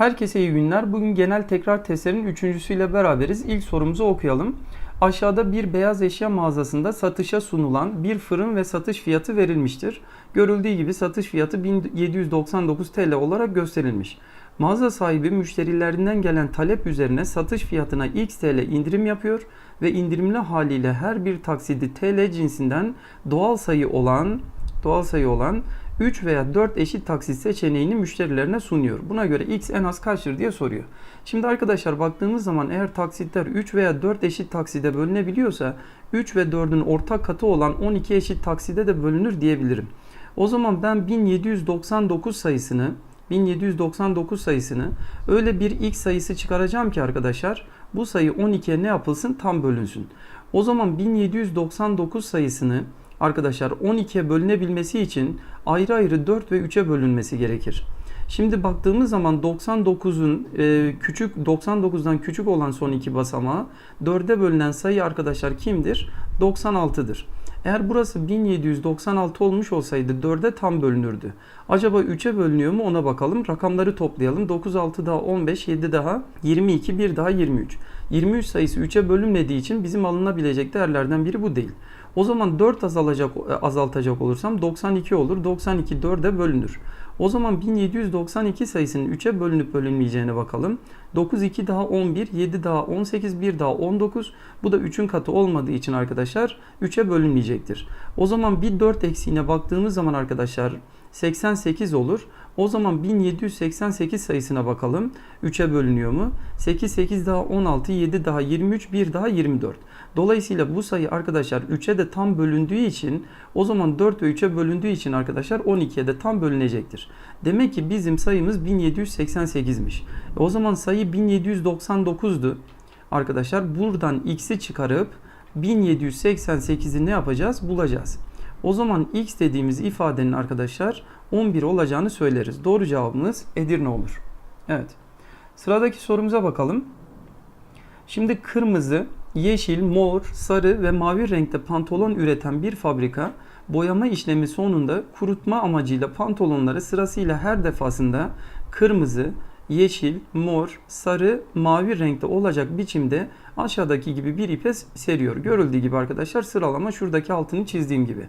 Herkese iyi günler. Bugün genel tekrar testlerin üçüncüsüyle beraberiz. İlk sorumuzu okuyalım. Aşağıda bir beyaz eşya mağazasında satışa sunulan bir fırın ve satış fiyatı verilmiştir. Görüldüğü gibi satış fiyatı 1799 TL olarak gösterilmiş. Mağaza sahibi müşterilerinden gelen talep üzerine satış fiyatına X TL indirim yapıyor ve indirimli haliyle her bir taksidi TL cinsinden doğal sayı olan doğal sayı olan 3 veya 4 eşit taksit seçeneğini müşterilerine sunuyor. Buna göre x en az kaçtır diye soruyor. Şimdi arkadaşlar baktığımız zaman eğer taksitler 3 veya 4 eşit takside bölünebiliyorsa 3 ve 4'ün ortak katı olan 12 eşit takside de bölünür diyebilirim. O zaman ben 1799 sayısını 1799 sayısını öyle bir x sayısı çıkaracağım ki arkadaşlar bu sayı 12'ye ne yapılsın tam bölünsün. O zaman 1799 sayısını arkadaşlar 12'ye bölünebilmesi için ayrı ayrı 4 ve 3'e bölünmesi gerekir. Şimdi baktığımız zaman 99'un e, küçük 99'dan küçük olan son iki basamağı 4'e bölünen sayı arkadaşlar kimdir? 96'dır. Eğer burası 1796 olmuş olsaydı 4'e tam bölünürdü. Acaba 3'e bölünüyor mu ona bakalım. Rakamları toplayalım. 9 6 daha 15, 7 daha 22, 1 daha 23. 23 sayısı 3'e bölünmediği için bizim alınabilecek değerlerden biri bu değil. O zaman 4 azalacak azaltacak olursam 92 olur. 92 4'e bölünür. O zaman 1792 sayısının 3'e bölünüp bölünmeyeceğine bakalım. 9 2 daha 11, 7 daha 18, 1 daha 19. Bu da 3'ün katı olmadığı için arkadaşlar 3'e bölünmeyecektir. O zaman bir 4 eksiğine baktığımız zaman arkadaşlar 88 olur. O zaman 1788 sayısına bakalım. 3'e bölünüyor mu? 8 8 daha 16, 7 daha 23, 1 daha 24. Dolayısıyla bu sayı arkadaşlar 3'e de tam bölündüğü için o zaman 4 ve 3'e bölündüğü için arkadaşlar 12'ye de tam bölünecektir. Demek ki bizim sayımız 1788'miş. E o zaman sayı 1799'du. Arkadaşlar buradan x'i çıkarıp 1788'i ne yapacağız? Bulacağız. O zaman x dediğimiz ifadenin arkadaşlar 11 olacağını söyleriz. Doğru cevabımız Edirne olur. Evet. Sıradaki sorumuza bakalım. Şimdi kırmızı, yeşil, mor, sarı ve mavi renkte pantolon üreten bir fabrika boyama işlemi sonunda kurutma amacıyla pantolonları sırasıyla her defasında kırmızı, yeşil, mor, sarı, mavi renkte olacak biçimde aşağıdaki gibi bir ipe seriyor. Görüldüğü gibi arkadaşlar sıralama şuradaki altını çizdiğim gibi.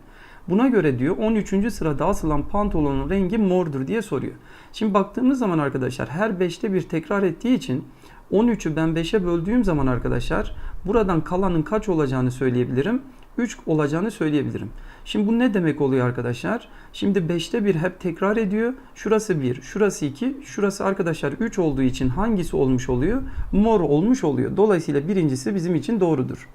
Buna göre diyor 13. sırada asılan pantolonun rengi mordur diye soruyor. Şimdi baktığımız zaman arkadaşlar her 5'te bir tekrar ettiği için 13'ü ben 5'e böldüğüm zaman arkadaşlar buradan kalanın kaç olacağını söyleyebilirim. 3 olacağını söyleyebilirim. Şimdi bu ne demek oluyor arkadaşlar? Şimdi 5'te 1 hep tekrar ediyor. Şurası 1, şurası 2, şurası arkadaşlar 3 olduğu için hangisi olmuş oluyor? Mor olmuş oluyor. Dolayısıyla birincisi bizim için doğrudur.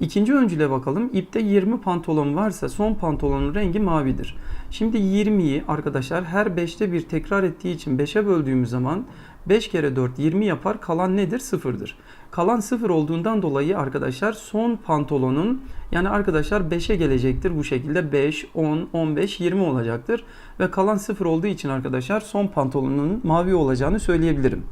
İkinci öncüle bakalım. İpte 20 pantolon varsa son pantolonun rengi mavidir. Şimdi 20'yi arkadaşlar her 5'te bir tekrar ettiği için 5'e böldüğümüz zaman 5 kere 4 20 yapar. Kalan nedir? Sıfırdır. Kalan sıfır olduğundan dolayı arkadaşlar son pantolonun yani arkadaşlar 5'e gelecektir bu şekilde 5, 10, 15, 20 olacaktır. Ve kalan sıfır olduğu için arkadaşlar son pantolonun mavi olacağını söyleyebilirim.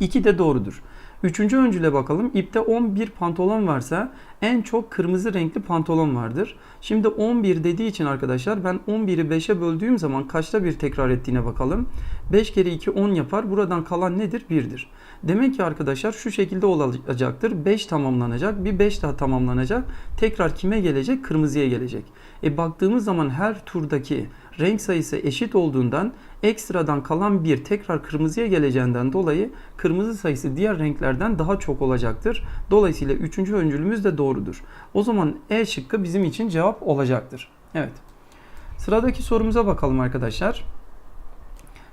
2 de doğrudur. Üçüncü öncüle bakalım. İpte 11 pantolon varsa en çok kırmızı renkli pantolon vardır. Şimdi 11 dediği için arkadaşlar ben 11'i 5'e böldüğüm zaman kaçta bir tekrar ettiğine bakalım. 5 kere 2 10 yapar. Buradan kalan nedir? 1'dir. Demek ki arkadaşlar şu şekilde olacaktır. 5 tamamlanacak. Bir 5 daha tamamlanacak. Tekrar kime gelecek? Kırmızıya gelecek. E baktığımız zaman her turdaki renk sayısı eşit olduğundan ekstradan kalan bir tekrar kırmızıya geleceğinden dolayı kırmızı sayısı diğer renklerden daha çok olacaktır. Dolayısıyla üçüncü öncülümüz de doğrudur. O zaman E şıkkı bizim için cevap olacaktır. Evet. Sıradaki sorumuza bakalım arkadaşlar.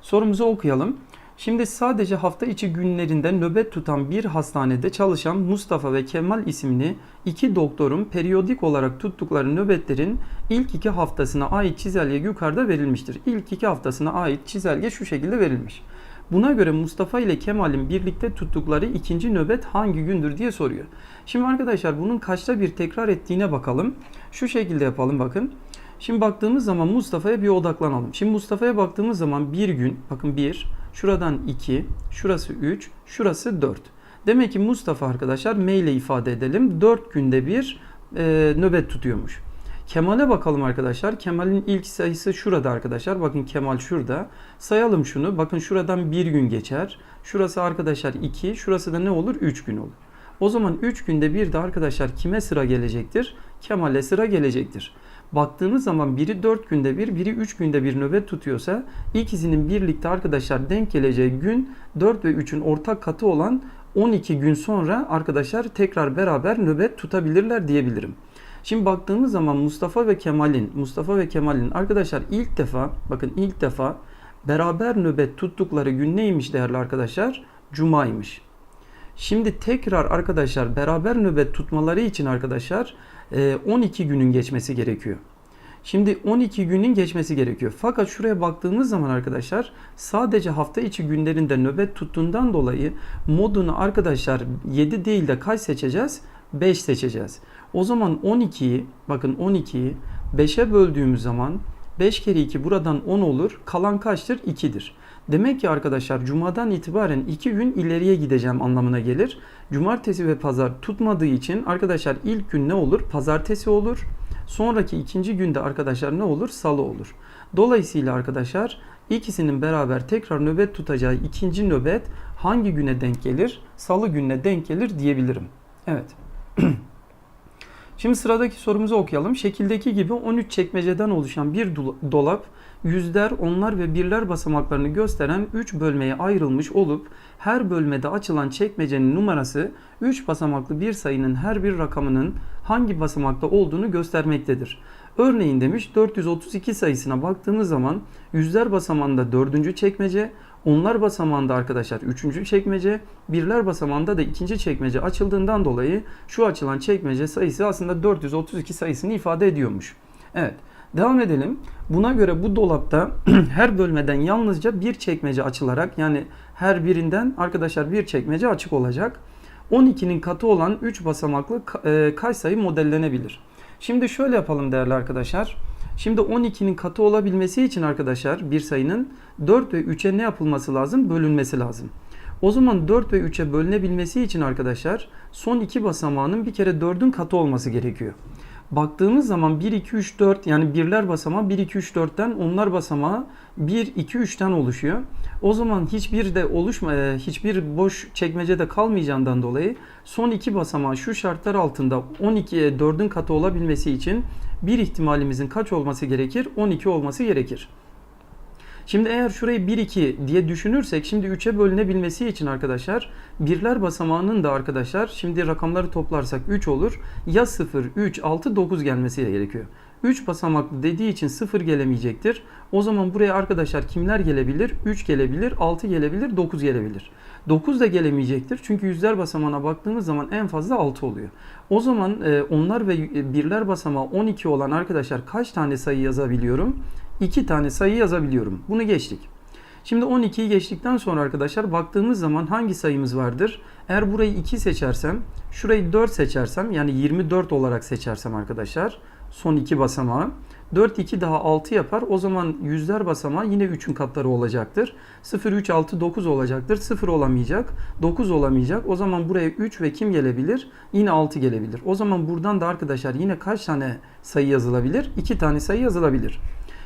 Sorumuzu okuyalım. Şimdi sadece hafta içi günlerinde nöbet tutan bir hastanede çalışan Mustafa ve Kemal isimli iki doktorun periyodik olarak tuttukları nöbetlerin ilk iki haftasına ait çizelge yukarıda verilmiştir. İlk iki haftasına ait çizelge şu şekilde verilmiş. Buna göre Mustafa ile Kemal'in birlikte tuttukları ikinci nöbet hangi gündür diye soruyor. Şimdi arkadaşlar bunun kaçta bir tekrar ettiğine bakalım. Şu şekilde yapalım bakın. Şimdi baktığımız zaman Mustafa'ya bir odaklanalım. Şimdi Mustafa'ya baktığımız zaman bir gün, bakın bir, şuradan iki, şurası üç, şurası dört. Demek ki Mustafa arkadaşlar M ifade edelim. Dört günde bir e, nöbet tutuyormuş. Kemal'e bakalım arkadaşlar. Kemal'in ilk sayısı şurada arkadaşlar. Bakın Kemal şurada. Sayalım şunu. Bakın şuradan bir gün geçer. Şurası arkadaşlar 2. Şurası da ne olur? 3 gün olur. O zaman 3 günde bir de arkadaşlar kime sıra gelecektir? Kemal'e sıra gelecektir. Baktığımız zaman biri 4 günde bir, biri 3 günde bir nöbet tutuyorsa ikisinin birlikte arkadaşlar denk geleceği gün 4 ve 3'ün ortak katı olan 12 gün sonra arkadaşlar tekrar beraber nöbet tutabilirler diyebilirim. Şimdi baktığımız zaman Mustafa ve Kemal'in Mustafa ve Kemal'in arkadaşlar ilk defa bakın ilk defa beraber nöbet tuttukları gün neymiş değerli arkadaşlar? Cuma'ymış. Şimdi tekrar arkadaşlar beraber nöbet tutmaları için arkadaşlar e, 12 günün geçmesi gerekiyor. Şimdi 12 günün geçmesi gerekiyor. Fakat şuraya baktığımız zaman arkadaşlar sadece hafta içi günlerinde nöbet tuttuğundan dolayı modunu arkadaşlar 7 değil de kaç seçeceğiz? 5 seçeceğiz. O zaman 12'yi bakın 12'yi 5'e böldüğümüz zaman 5 kere 2 buradan 10 olur. Kalan kaçtır? 2'dir. Demek ki arkadaşlar cumadan itibaren 2 gün ileriye gideceğim anlamına gelir. Cumartesi ve pazar tutmadığı için arkadaşlar ilk gün ne olur? Pazartesi olur. Sonraki ikinci günde arkadaşlar ne olur? Salı olur. Dolayısıyla arkadaşlar ikisinin beraber tekrar nöbet tutacağı ikinci nöbet hangi güne denk gelir? Salı gününe denk gelir diyebilirim. Evet. Şimdi sıradaki sorumuzu okuyalım. Şekildeki gibi 13 çekmeceden oluşan bir dolap yüzler, onlar ve birler basamaklarını gösteren 3 bölmeye ayrılmış olup her bölmede açılan çekmecenin numarası 3 basamaklı bir sayının her bir rakamının hangi basamakta olduğunu göstermektedir. Örneğin demiş 432 sayısına baktığımız zaman yüzler basamağında 4. çekmece, onlar basamağında arkadaşlar 3. çekmece, birler basamağında da 2. çekmece açıldığından dolayı şu açılan çekmece sayısı aslında 432 sayısını ifade ediyormuş. Evet. Devam edelim. Buna göre bu dolapta her bölmeden yalnızca bir çekmece açılarak yani her birinden arkadaşlar bir çekmece açık olacak. 12'nin katı olan 3 basamaklı e, kaç sayı modellenebilir? Şimdi şöyle yapalım değerli arkadaşlar. Şimdi 12'nin katı olabilmesi için arkadaşlar bir sayının 4 ve 3'e ne yapılması lazım? Bölünmesi lazım. O zaman 4 ve 3'e bölünebilmesi için arkadaşlar son iki basamağının bir kere 4'ün katı olması gerekiyor. Baktığımız zaman 1, 2, 3, 4 yani birler basamağı 1, 2, 3, 4'ten onlar basamağı 1, 2, 3'ten oluşuyor. O zaman hiçbir de oluşma, e, hiçbir boş çekmece de kalmayacağından dolayı son iki basamağı şu şartlar altında 12'ye 4'ün katı olabilmesi için bir ihtimalimizin kaç olması gerekir? 12 olması gerekir. Şimdi eğer şurayı 1 2 diye düşünürsek şimdi 3'e bölünebilmesi için arkadaşlar birler basamağının da arkadaşlar şimdi rakamları toplarsak 3 olur. Ya 0, 3, 6, 9 gelmesi gerekiyor. 3 basamaklı dediği için 0 gelemeyecektir. O zaman buraya arkadaşlar kimler gelebilir? 3 gelebilir, 6 gelebilir, 9 gelebilir. 9 da gelemeyecektir. Çünkü yüzler basamağına baktığımız zaman en fazla 6 oluyor. O zaman e, onlar ve birler basamağı 12 olan arkadaşlar kaç tane sayı yazabiliyorum? 2 tane sayı yazabiliyorum. Bunu geçtik. Şimdi 12'yi geçtikten sonra arkadaşlar baktığımız zaman hangi sayımız vardır? Eğer burayı 2 seçersem, şurayı 4 seçersem yani 24 olarak seçersem arkadaşlar son iki basamağı 4 2 daha 6 yapar. O zaman yüzler basamağı yine 3'ün katları olacaktır. 0 3 6 9 olacaktır. 0 olamayacak. 9 olamayacak. O zaman buraya 3 ve kim gelebilir? Yine 6 gelebilir. O zaman buradan da arkadaşlar yine kaç tane sayı yazılabilir? 2 tane sayı yazılabilir.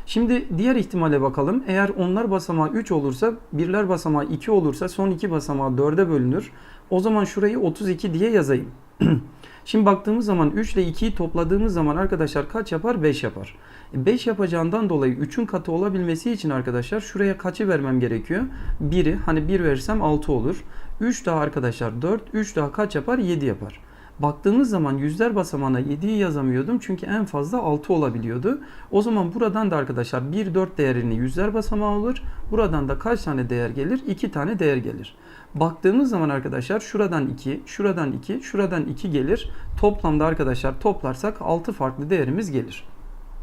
Şimdi diğer ihtimale bakalım. Eğer onlar basamağı 3 olursa, birler basamağı 2 olursa son iki basamağı 4'e bölünür. O zaman şurayı 32 diye yazayım. Şimdi baktığımız zaman 3 ile 2'yi topladığımız zaman arkadaşlar kaç yapar? 5 yapar. 5 yapacağından dolayı 3'ün katı olabilmesi için arkadaşlar şuraya kaçı vermem gerekiyor? 1'i hani 1 verirsem 6 olur. 3 daha arkadaşlar 4, 3 daha kaç yapar? 7 yapar. Baktığımız zaman yüzler basamağına 7'yi yazamıyordum çünkü en fazla 6 olabiliyordu. O zaman buradan da arkadaşlar 1 4 değerini yüzler basamağı olur. Buradan da kaç tane değer gelir? 2 tane değer gelir. Baktığımız zaman arkadaşlar şuradan 2, şuradan 2, şuradan 2 gelir. Toplamda arkadaşlar toplarsak 6 farklı değerimiz gelir.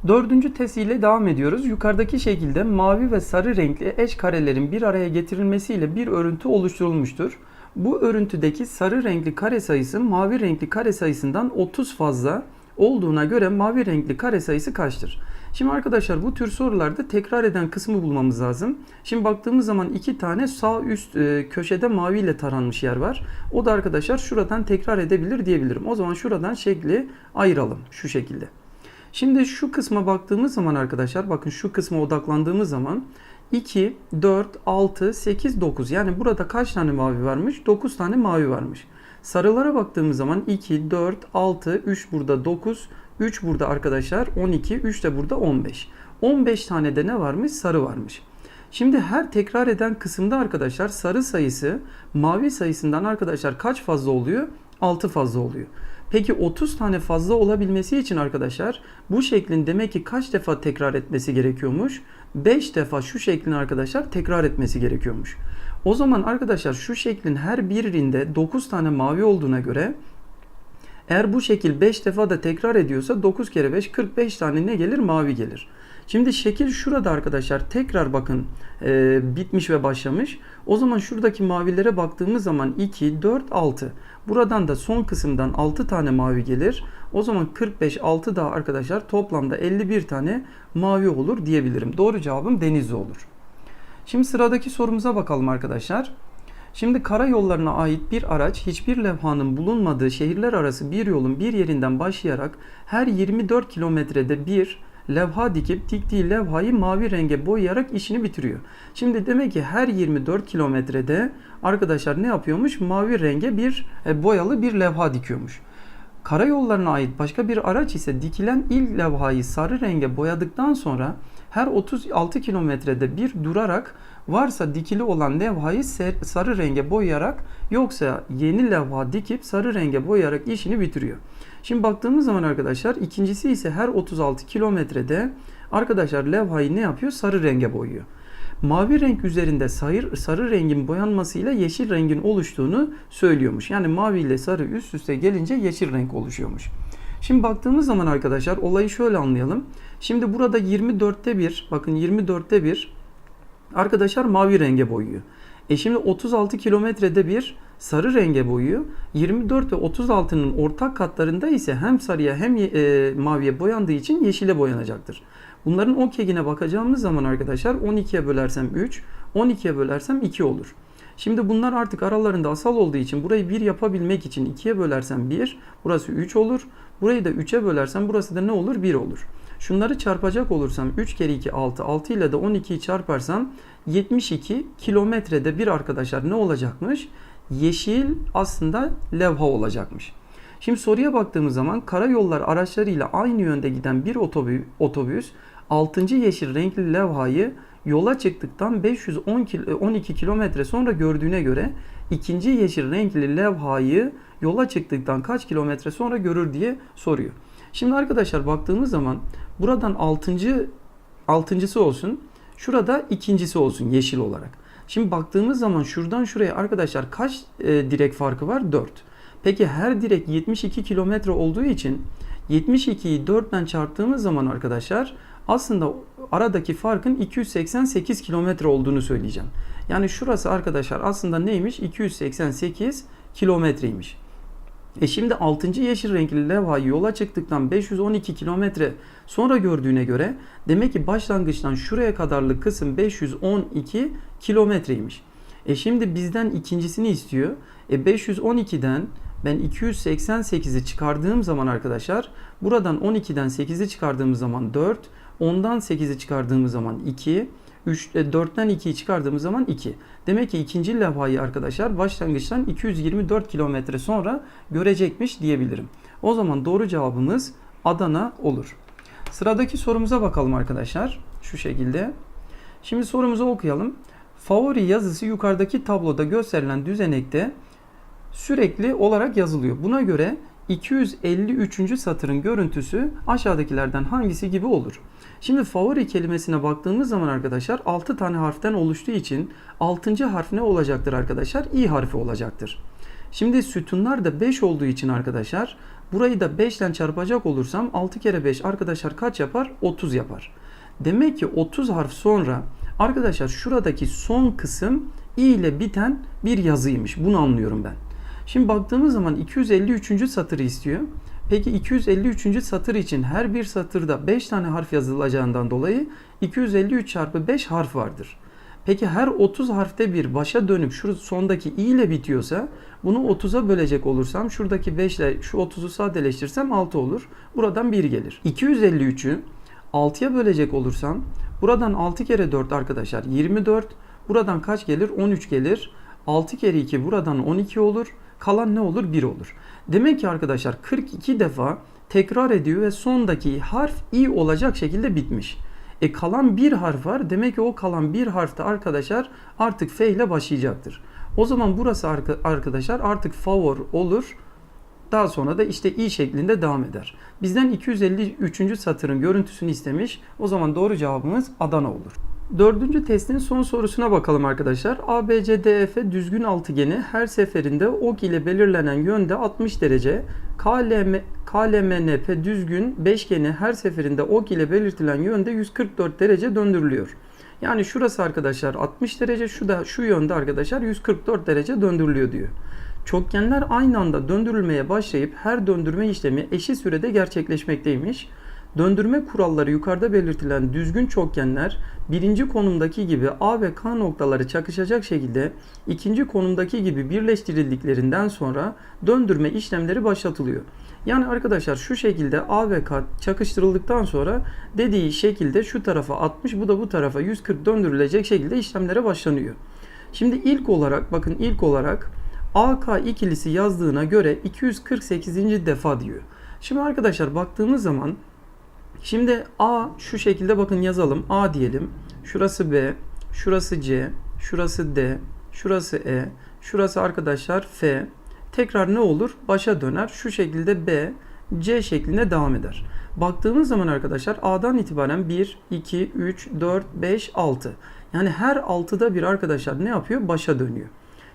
Dördüncü test ile devam ediyoruz. Yukarıdaki şekilde mavi ve sarı renkli eş karelerin bir araya getirilmesiyle bir örüntü oluşturulmuştur. Bu örüntüdeki sarı renkli kare sayısı mavi renkli kare sayısından 30 fazla olduğuna göre mavi renkli kare sayısı kaçtır? Şimdi arkadaşlar bu tür sorularda tekrar eden kısmı bulmamız lazım. Şimdi baktığımız zaman iki tane sağ üst e, köşede mavi ile taranmış yer var. O da arkadaşlar şuradan tekrar edebilir diyebilirim. O zaman şuradan şekli ayıralım şu şekilde. Şimdi şu kısma baktığımız zaman arkadaşlar bakın şu kısma odaklandığımız zaman 2, 4, 6, 8, 9 yani burada kaç tane mavi varmış? 9 tane mavi varmış. Sarılara baktığımız zaman 2, 4, 6, 3 burada 9, 3 burada arkadaşlar 12, 3 de burada 15. 15 tane de ne varmış? Sarı varmış. Şimdi her tekrar eden kısımda arkadaşlar sarı sayısı mavi sayısından arkadaşlar kaç fazla oluyor? 6 fazla oluyor. Peki 30 tane fazla olabilmesi için arkadaşlar bu şeklin demek ki kaç defa tekrar etmesi gerekiyormuş? 5 defa şu şeklin arkadaşlar tekrar etmesi gerekiyormuş. O zaman arkadaşlar şu şeklin her birinde 9 tane mavi olduğuna göre eğer bu şekil 5 defa da tekrar ediyorsa 9 kere 5 45 tane ne gelir? Mavi gelir. Şimdi şekil şurada arkadaşlar tekrar bakın e, bitmiş ve başlamış. O zaman şuradaki mavilere baktığımız zaman 2, 4, 6. Buradan da son kısımdan 6 tane mavi gelir. O zaman 45, 6 daha arkadaşlar toplamda 51 tane mavi olur diyebilirim. Doğru cevabım Denizli olur. Şimdi sıradaki sorumuza bakalım arkadaşlar. Şimdi karayollarına ait bir araç hiçbir levhanın bulunmadığı şehirler arası bir yolun bir yerinden başlayarak her 24 kilometrede bir levha dikip diktiği levhayı mavi renge boyayarak işini bitiriyor. Şimdi demek ki her 24 kilometrede arkadaşlar ne yapıyormuş? Mavi renge bir e, boyalı bir levha dikiyormuş. Karayollarına ait başka bir araç ise dikilen ilk levhayı sarı renge boyadıktan sonra her 36 kilometrede bir durarak varsa dikili olan levhayı sarı renge boyayarak yoksa yeni levha dikip sarı renge boyayarak işini bitiriyor. Şimdi baktığımız zaman arkadaşlar ikincisi ise her 36 kilometrede arkadaşlar levhayı ne yapıyor? Sarı renge boyuyor. Mavi renk üzerinde sarı, sarı rengin boyanmasıyla yeşil rengin oluştuğunu söylüyormuş. Yani mavi ile sarı üst üste gelince yeşil renk oluşuyormuş. Şimdi baktığımız zaman arkadaşlar olayı şöyle anlayalım. Şimdi burada 24'te bir bakın 24'te bir arkadaşlar mavi renge boyuyor. E şimdi 36 kilometrede bir sarı renge boyuyor. 24 ve 36'nın ortak katlarında ise hem sarıya hem e, maviye boyandığı için yeşile boyanacaktır. Bunların o kegine bakacağımız zaman arkadaşlar 12'ye bölersem 3, 12'ye bölersem 2 olur. Şimdi bunlar artık aralarında asal olduğu için burayı 1 yapabilmek için 2'ye bölersem 1, burası 3 olur. Burayı da 3'e bölersem burası da ne olur? 1 olur. Şunları çarpacak olursam 3 kere 2 6, 6 ile de 12'yi çarparsam 72 kilometrede bir arkadaşlar ne olacakmış? Yeşil aslında levha olacakmış. Şimdi soruya baktığımız zaman karayollar araçlarıyla aynı yönde giden bir otobüs 6. yeşil renkli levhayı yola çıktıktan 512 kilometre sonra gördüğüne göre ikinci yeşil renkli levhayı yola çıktıktan kaç kilometre sonra görür diye soruyor. Şimdi arkadaşlar baktığımız zaman buradan 6. altıncısı olsun. Şurada ikincisi olsun yeşil olarak. Şimdi baktığımız zaman şuradan şuraya arkadaşlar kaç e, direk farkı var? 4. Peki her direk 72 kilometre olduğu için 72'yi 4'ten çarptığımız zaman arkadaşlar aslında aradaki farkın 288 kilometre olduğunu söyleyeceğim. Yani şurası arkadaşlar aslında neymiş? 288 kilometreymiş. E şimdi 6. yeşil renkli levhayı yola çıktıktan 512 kilometre sonra gördüğüne göre demek ki başlangıçtan şuraya kadarlık kısım 512 kilometreymiş. E şimdi bizden ikincisini istiyor. E 512'den ben 288'i çıkardığım zaman arkadaşlar buradan 12'den 8'i çıkardığımız zaman 4, 10'dan 8'i çıkardığımız zaman 2, 3, 4'ten 2'yi çıkardığımız zaman 2. Demek ki ikinci levhayı arkadaşlar başlangıçtan 224 kilometre sonra görecekmiş diyebilirim. O zaman doğru cevabımız Adana olur. Sıradaki sorumuza bakalım arkadaşlar. Şu şekilde. Şimdi sorumuzu okuyalım. Favori yazısı yukarıdaki tabloda gösterilen düzenekte sürekli olarak yazılıyor. Buna göre 253. satırın görüntüsü aşağıdakilerden hangisi gibi olur? Şimdi favori kelimesine baktığımız zaman arkadaşlar 6 tane harften oluştuğu için 6. harf ne olacaktır arkadaşlar? i harfi olacaktır. Şimdi sütunlar da 5 olduğu için arkadaşlar burayı da 5 ile çarpacak olursam 6 kere 5 arkadaşlar kaç yapar? 30 yapar. Demek ki 30 harf sonra arkadaşlar şuradaki son kısım i ile biten bir yazıymış. Bunu anlıyorum ben. Şimdi baktığımız zaman 253. satırı istiyor. Peki 253. satır için her bir satırda 5 tane harf yazılacağından dolayı 253 çarpı 5 harf vardır. Peki her 30 harfte bir başa dönüp şu sondaki i ile bitiyorsa bunu 30'a bölecek olursam şuradaki 5 ile şu 30'u sadeleştirsem 6 olur. Buradan 1 gelir. 253'ü 6'ya bölecek olursam buradan 6 kere 4 arkadaşlar 24. Buradan kaç gelir? 13 gelir. 6 kere 2 buradan 12 olur. Kalan ne olur? 1 olur. Demek ki arkadaşlar 42 defa tekrar ediyor ve sondaki harf i olacak şekilde bitmiş. E kalan bir harf var. Demek ki o kalan bir harfte arkadaşlar artık f ile başlayacaktır. O zaman burası arka- arkadaşlar artık favor olur. Daha sonra da işte i şeklinde devam eder. Bizden 253. satırın görüntüsünü istemiş. O zaman doğru cevabımız Adana olur. Dördüncü testin son sorusuna bakalım arkadaşlar. ABCDF düzgün altıgeni her seferinde ok ile belirlenen yönde 60 derece, KLM, KLMNP düzgün beşgeni her seferinde ok ile belirtilen yönde 144 derece döndürülüyor. Yani şurası arkadaşlar 60 derece, şu da şu yönde arkadaşlar 144 derece döndürülüyor diyor. Çokgenler aynı anda döndürülmeye başlayıp her döndürme işlemi eşit sürede gerçekleşmekteymiş. Döndürme kuralları yukarıda belirtilen düzgün çokgenler birinci konumdaki gibi A ve K noktaları çakışacak şekilde ikinci konumdaki gibi birleştirildiklerinden sonra döndürme işlemleri başlatılıyor. Yani arkadaşlar şu şekilde A ve K çakıştırıldıktan sonra dediği şekilde şu tarafa 60 bu da bu tarafa 140 döndürülecek şekilde işlemlere başlanıyor. Şimdi ilk olarak bakın ilk olarak AK ikilisi yazdığına göre 248. defa diyor. Şimdi arkadaşlar baktığımız zaman Şimdi A şu şekilde bakın yazalım. A diyelim. Şurası B, şurası C, şurası D, şurası E, şurası arkadaşlar F. Tekrar ne olur? Başa döner. Şu şekilde B, C şeklinde devam eder. Baktığımız zaman arkadaşlar A'dan itibaren 1, 2, 3, 4, 5, 6. Yani her 6'da bir arkadaşlar ne yapıyor? Başa dönüyor.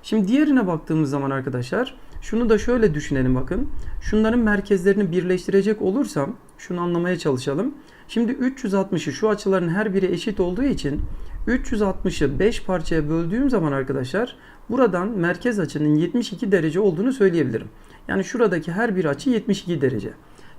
Şimdi diğerine baktığımız zaman arkadaşlar şunu da şöyle düşünelim bakın. Şunların merkezlerini birleştirecek olursam şunu anlamaya çalışalım. Şimdi 360'ı şu açıların her biri eşit olduğu için 360'ı 5 parçaya böldüğüm zaman arkadaşlar buradan merkez açının 72 derece olduğunu söyleyebilirim. Yani şuradaki her bir açı 72 derece.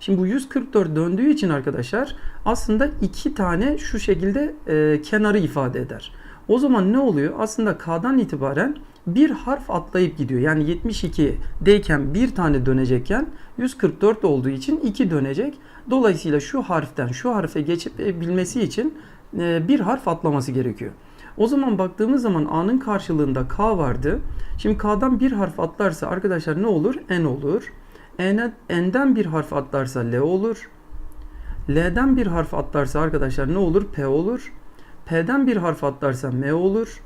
Şimdi bu 144 döndüğü için arkadaşlar aslında iki tane şu şekilde e, kenarı ifade eder. O zaman ne oluyor? Aslında K'dan itibaren bir harf atlayıp gidiyor. Yani 72'deyken bir tane dönecekken 144 olduğu için 2 dönecek. Dolayısıyla şu harften şu harfe geçip bilmesi için e, bir harf atlaması gerekiyor. O zaman baktığımız zaman A'nın karşılığında K vardı. Şimdi K'dan bir harf atlarsa arkadaşlar ne olur? N olur. N'den bir harf atlarsa L olur. L'den bir harf atlarsa arkadaşlar ne olur? P olur. P'den bir harf atlarsa M olur.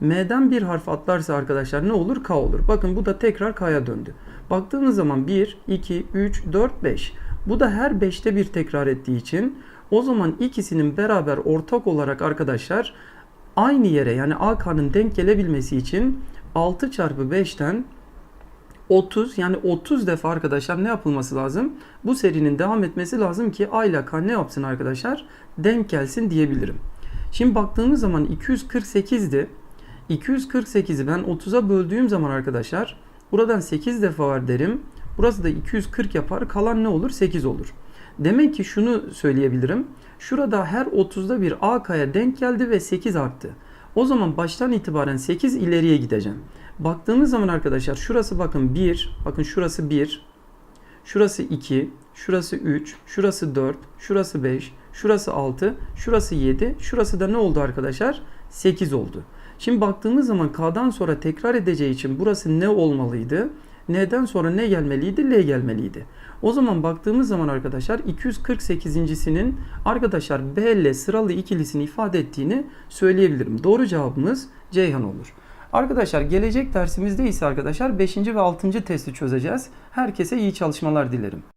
M'den bir harf atlarsa arkadaşlar ne olur? K olur. Bakın bu da tekrar K'ya döndü. Baktığınız zaman 1, 2, 3, 4, 5. Bu da her 5'te bir tekrar ettiği için o zaman ikisinin beraber ortak olarak arkadaşlar aynı yere yani AK'nın denk gelebilmesi için 6 çarpı 5'ten 30 yani 30 defa arkadaşlar ne yapılması lazım? Bu serinin devam etmesi lazım ki A ile K ne yapsın arkadaşlar? Denk gelsin diyebilirim. Şimdi baktığımız zaman 248'di. 248'i ben 30'a böldüğüm zaman arkadaşlar buradan 8 defa var derim. Burası da 240 yapar. Kalan ne olur? 8 olur. Demek ki şunu söyleyebilirim. Şurada her 30'da bir AK'ya denk geldi ve 8 arttı. O zaman baştan itibaren 8 ileriye gideceğim. Baktığımız zaman arkadaşlar şurası bakın 1, bakın şurası 1, şurası 2, şurası 3, şurası 4, şurası 5, şurası 6, şurası 7, şurası da ne oldu arkadaşlar? 8 oldu. Şimdi baktığımız zaman K'dan sonra tekrar edeceği için burası ne olmalıydı? N'den sonra ne gelmeliydi? L gelmeliydi. O zaman baktığımız zaman arkadaşlar 248.sinin arkadaşlar B ile sıralı ikilisini ifade ettiğini söyleyebilirim. Doğru cevabımız Ceyhan olur. Arkadaşlar gelecek dersimizde ise arkadaşlar 5. ve 6. testi çözeceğiz. Herkese iyi çalışmalar dilerim.